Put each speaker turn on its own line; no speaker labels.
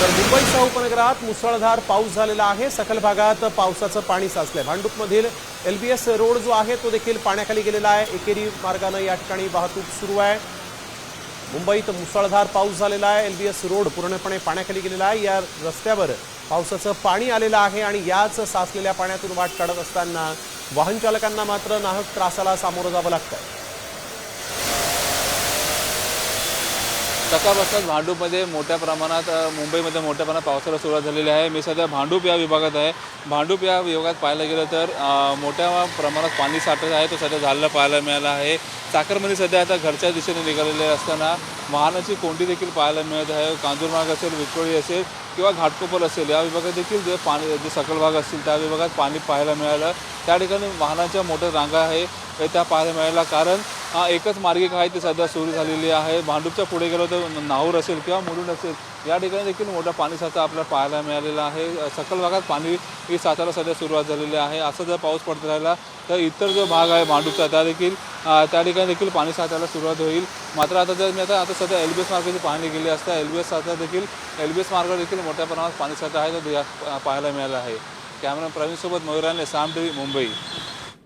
तर मुंबईसह उपनगरात मुसळधार पाऊस झालेला आहे. सखल भागात पावसाचं पाणी साचलंय. भांडूपमधील एस रोड जो आहे तो देखील पाण्याखाली गेलेला आहे. एकेरी मार्गानं या ठिकाणी वाहतूक सुरू आहे. मुंबईत मुसळधार पाऊस झालेला आहे. एल बी एस रोड पूर्णपणे पाण्याखाली गेलेला आहे. या रस्त्यावर पावसाचं पाणी आलेलं आहे आणि याच साचलेल्या पाण्यातून वाट काढत असताना वाहन चालकांना मात्र नाहक त्रासाला सामोरं जावं लागतं
सकाळपासूनच भांडूपमध्ये मोठ्या प्रमाणात मुंबईमध्ये मोठ्या प्रमाणात पावसाला सुरुवात झालेली आहे. मी सध्या भांडूप या विभागात आहे. भांडूप या विभागात पाहायला गेलं तर मोठ्या प्रमाणात पाणी साठत आहे. तो सध्या झालेला पाहायला मिळाला आहे. साखरमध्ये सध्या आता घरच्या दिशेने निघालेले असताना वाहनाची कोंडी देखील पाहायला मिळत आहे. कांजूरमार्ग असेल विक्रोळी असेल किंवा घाटकोपर असेल या विभागात देखील जे पाणी जे सकल भाग असतील त्या विभागात पाणी पाहायला मिळालं. त्या ठिकाणी वाहनाच्या मोठ्या रांगा आहे. हे त्या पाहायला मिळाला कारण हा एकच मार्गिका आहे ती सध्या सुरू झालेली आहे. भांडूपच्या पुढे गेलो तर नाहूर असेल किंवा मुरुड असेल या ठिकाणी देखील मोठा पाणी साठा आपल्याला पाहायला मिळालेला आहे. सकल भागात पाणी ही साचायला सध्या सुरुवात झालेली आहे. असं जर पाऊस पडत राहिला तर इतर जो भाग आहे भांडूपचा त्या देखील त्या ठिकाणी देखील पाणी साचायला सुरुवात होईल. मात्र आता जर मी आता आता सध्या एल बी एस मार्गाची पाहणी केली असता एल बी एस साचा देखील एल बी एस मार्ग देखील मोठ्या प्रमाणात पाणी साठा आहे तो पाहायला मिळाला आहे. कॅमेरा प्रवीणसोबत मयुराने साम टी मुंबई.